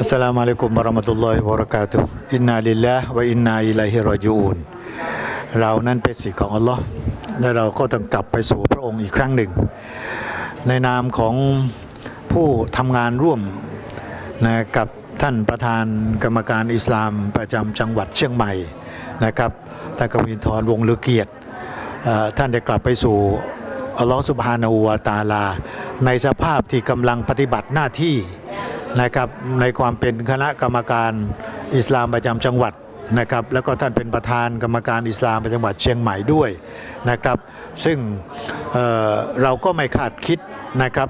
อัสสลามุอะลัยกุมวะเราะมะตุลลอฮิวะบะเราะกาตุฮ์อินนาลิลลาฮ์วะอินนาอิลัยฮิรอญิอูนเรานั้นเป็นสิทธิ์ของอัลลอฮ์และเราก็ต้องกลับไปสู่พระองค์อีกครั้งหนึ่ง ในนามของผู้ทำงานร่วมนะกับท่านประธานกรรมการอิสลามประจำจังหวัดเชียงใหม่นะครับท่านกวินทรวงลือเกียรติท่านได้กลับไปสู่อัลลอฮฺสุบฮานาอูวาตาลา ในสภาพที่กำลังปฏิบัติหน้าที่ นะครับในความเป็นคณะกรรมการอิสลามประจำจังหวัดนะครับแล้วก็ท่านเป็นประธานกรรมการอิสลามประจำจังหวัดเชียงใหม่ด้วยนะครับซึ่งเเราก็ไม่คาดคิดนะครับ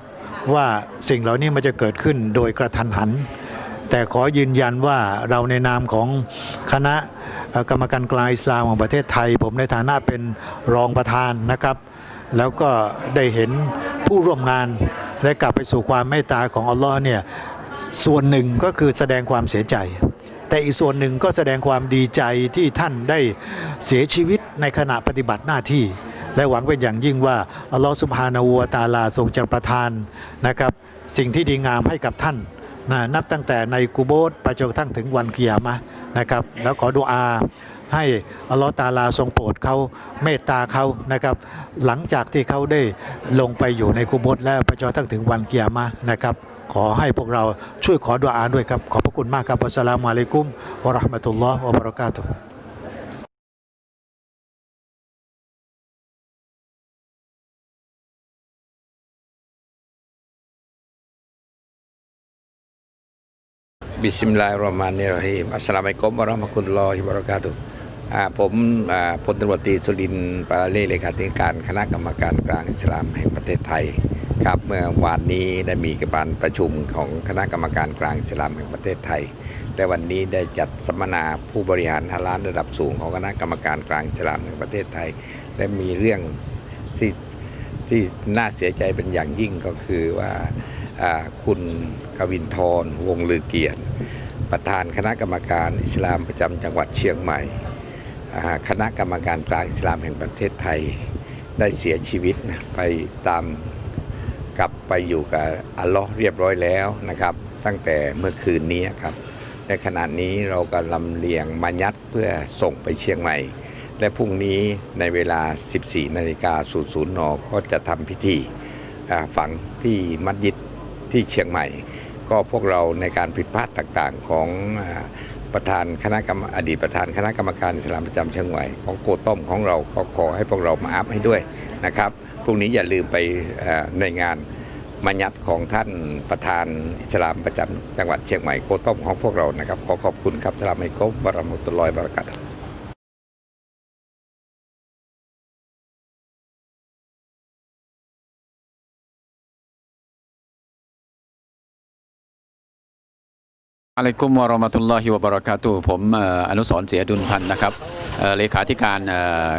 ว่าสิ่งเหล่านี้มันจะเกิดขึ้นโดยกระทันหัน แต่ขอยืนยันว่าเราในนามของคณะกรรมการกลางอิสลามของประเทศไทย ผมในฐานะเป็นรองประธานนะครับ แล้วก็ได้เห็นผู้ร่วมงานได้กลับไปสู่ความเมตตาของอัลลอฮ์เนี่ย ส่วนหนึ่งก็คือแสดงความเสียใจ แต่อีกส่วนหนึ่งก็แสดงความดีใจที่ท่านได้เสียชีวิตในขณะปฏิบัติหน้าที่ และหวังเป็นอย่างยิ่งว่าอัลลอฮ์สุบฮานาอูวตาลาทรงจะประทานนะครับ สิ่งที่ดีงามให้กับท่านนะนับตั้งแต่ในกุโบสไปจนกระทั่งถึงวันเกิยามะนะครับ แล้วขอดุอาให้อัลลอฮ์ตาลาทรงโปรดเขาเมตตาเขานะครับ หลังจากที่เขาได้ลงไปอยู่ในกุโบสแล้วไปจนกระทั่งถึงวันเกิยามะนะครับ ขอให้พวกเราช่วยขอดุอาด้วยครับ ขอบพระคุณมากครับอัสสลามุอะลัยกุมวะราะห์มะตุลลอฮ์วะบะเราะกาตุฮ์บิสมิลลาฮิรเราะห์มานิรเราะฮีมอัสสลามุอะลัยกุมวะเราะห์มะตุลลอฮิวะบะเราะกาตุฮ์ผมพลตำรวจตรีสุรินทร์ปาราเล่เลขาธิการคณะกรรมการกลางอิสลามแห่งประเทศไทย ครับเมื่อวานนี้ได้มีการประชุมของคณะกรรมการกลางอิสลามแห่งประเทศไทย และวันนี้ได้จัดสัมมนาผู้บริหารฮาลาลระดับสูงของคณะกรรมการกลางอิสลามแห่งประเทศไทย และมีเรื่องที่ที่น่าเสียใจเป็นอย่างยิ่งก็คือว่าคุณกวินทรวงศ์ลือเกียรติ ประธานคณะกรรมการอิสลามประจำจังหวัดเชียงใหม่ คณะกรรมการกลางอิสลามแห่งประเทศไทย ได้เสียชีวิตไปตาม กลับไปอยู่กับอัลลอฮ์เรียบร้อยแล้วนะครับ ตั้งแต่เมื่อคืนนี้ครับในขณะนี้เรากำลังเลียงมายัดเพื่อส่งไปเชียงใหม่ และพรุ่งนี้ในเวลา 14นาฬิกา00นก็จะทำพิธีฝังที่มัสยิดที่เชียงใหม่ ก็พวกเราในการผิดพลาดต่างๆของประธานคณะกรรมอดีตประธานคณะกรรมการอิสลามประจำเชียงใหม่ของโกต้มของเราก็ขอให้พวกเรามาอัพให้ด้วยนะครับ รุ่งนี้อย่าลืมไปเอ่อในงานมัญญัติของท่านประธานอิสลามประจำจังหวัดเชียงใหม่โกต้มของพวกเรานะครับ ขอขอบคุณครับสลามอะลัยกุมบารอมุตุลลอฮิบะเราะกาตุฮ์อะลัยกุมวะเราะมะตุลลอฮิวะบะเราะกาตุฮ์ผมเอ่ออนุสรณ์เสียดุลพันธ์นะครับเอ่อเลขาธิการเอ่อ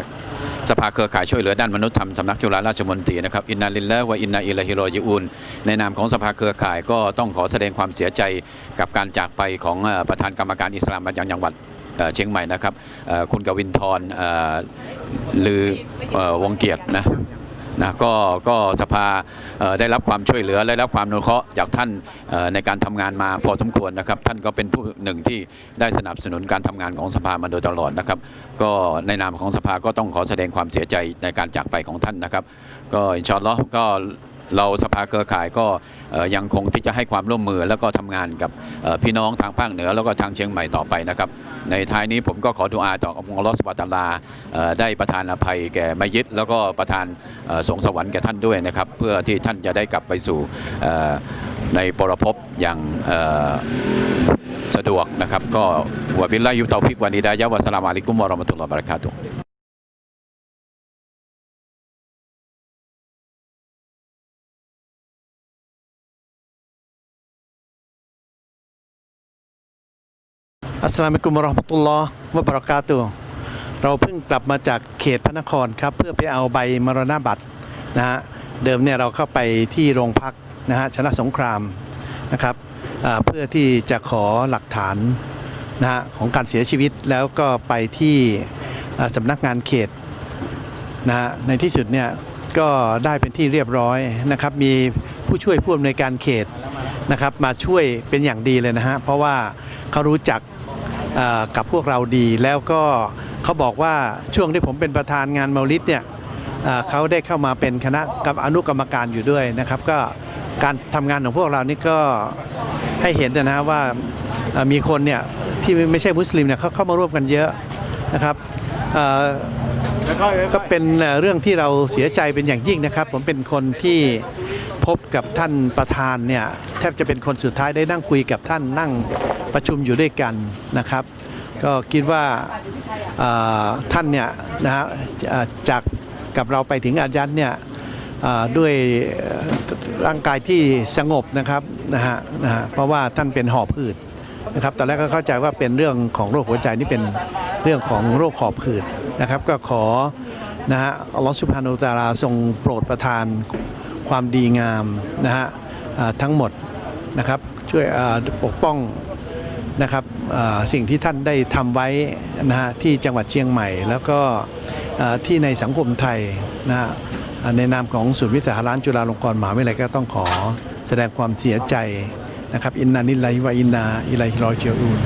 สภาเครือข่ายช่วยเหลือด้านมนุษยธรรมสำนักจุฬาราชมนตรีนะครับอินนาลินและวะอินนาอิลฮิโรยิอุนในนามของสภาเครือข่ายก็ต้องขอแสดงความเสียใจกับการจากไปของประธานกรรมการอิสลามประจำจังหวัดเชียงใหม่นะครับคุณกวินทรเอ่อลือเอ่อวงเกียรตินะ นะก็ก็สภาได้รับความช่วยเหลือได้รับความนุเคราะห์จากท่านในการทำงานมาพอสมควรนะครับ ท่านก็เป็นผู้หนึ่งที่ได้สนับสนุนการทำงานของสภามาโดยตลอดนะครับ ก็ในนามของสภาก็ต้องขอแสดงความเสียใจในการจากไปของท่านนะครับ ก็อินชอนลลอฮ์ก็ เราสภาเครือข่ายก็ยังคงที่จะให้ความร่วมมือแล้วก็ทำงานกับพี่น้องทางภาคเหนือแล้วก็ทางเชียงใหม่ต่อไปนะครับ ในท้ายนี้ผมก็ขอดุอาต่ออัลลอสุบฮานะฮูวะตาลาได้ประทานอภัยแก่มยิดแล้วก็ประทานสงสวรรค์แก่ท่านด้วยนะครับ เพื่อที่ท่านจะได้กลับไปสู่ในปรภพอย่างสะดวกนะครับ ก็วบิลลาฮิวะเตาฟิกวานิดายะวะสลามุอะลัยกุมวะราะมะตุลลอฮ์บะเราะกาตุฮ์ อัสลามุอะลัยกุมราะห์มตุลลอฮ์วะบราะกาตุเราเพิ่งกลับมาจากเขตพระนครครับ เพื่อไปเอาใบมรณบัตรนะฮะเดิมเนี่ยเราเข้าไปที่โรงพักนะฮะชนะสงครามนะครับเพื่อที่จะขอหลักฐานนะฮะของการเสียชีวิตแล้วก็ไปที่สำนักงานเขตนะฮะในที่สุดเนี่ยก็ได้เป็นที่เรียบร้อยนะครับ มีผู้ช่วยผู้อำนวยการเขตนะครับมาช่วยเป็นอย่างดีเลยนะฮะเพราะว่าเขารู้จัก กับพวกเราดีแล้วก็เขาบอกว่าช่วงที่ผมเป็นประธานงานเมาลิดเนี่ยเขาได้เข้ามาเป็นคณะกับอนุกรรมการอยู่ด้วยนะครับ ก็การทำงานของพวกเรานี่ก็ให้เห็นนะฮะว่ามีคนเนี่ยที่ไม่ใช่มุสลิมเนี่ยเขาเข้ามาร่วมกันเยอะนะครับก็เป็นเรื่องที่เราเสียใจเป็นอย่างยิ่งนะครับ ผมเป็นคนที่ บกับท่านประธานเนี่ยแทบจะเป็นคนสุดท้ายได้นั่งคุยกับท่านนั่งประชุมอยู่ด้วยกันนะครับ ก็คิดว่าท่านเนี่ยนะฮะจากกับเราไปถึงอายัดเนี่ยด้วยร่างกายที่สงบนะครับนะฮะนะฮะเพราะว่าท่านเป็นหอบหืดนะครับตอนแรกก็เข้าใจว่าเป็นเรื่องของโรคหัวใจนี่เป็นเรื่องของโรคหอบหืดนะครับ ก็ขอนะฮะอัลลอฮฺสุบฮานุตาลาทรงโปรดประทาน ความดีงามนะฮะทั้งหมดนะครับช่วยปกป้องนะครับสิ่งที่ท่านได้ทำไว้นะฮะที่จังหวัดเชียงใหม่ แล้วก็ที่ในสังคมไทยนะฮะอ่าในนามของศูนย์วิสาหร้านจุฬาลงกรณ์มหาวิทยาลัยก็ต้องขอแสดงความเสียใจนะครับอินนานิลลาฮิวะอินนาอิลัยฮิรอจิอูน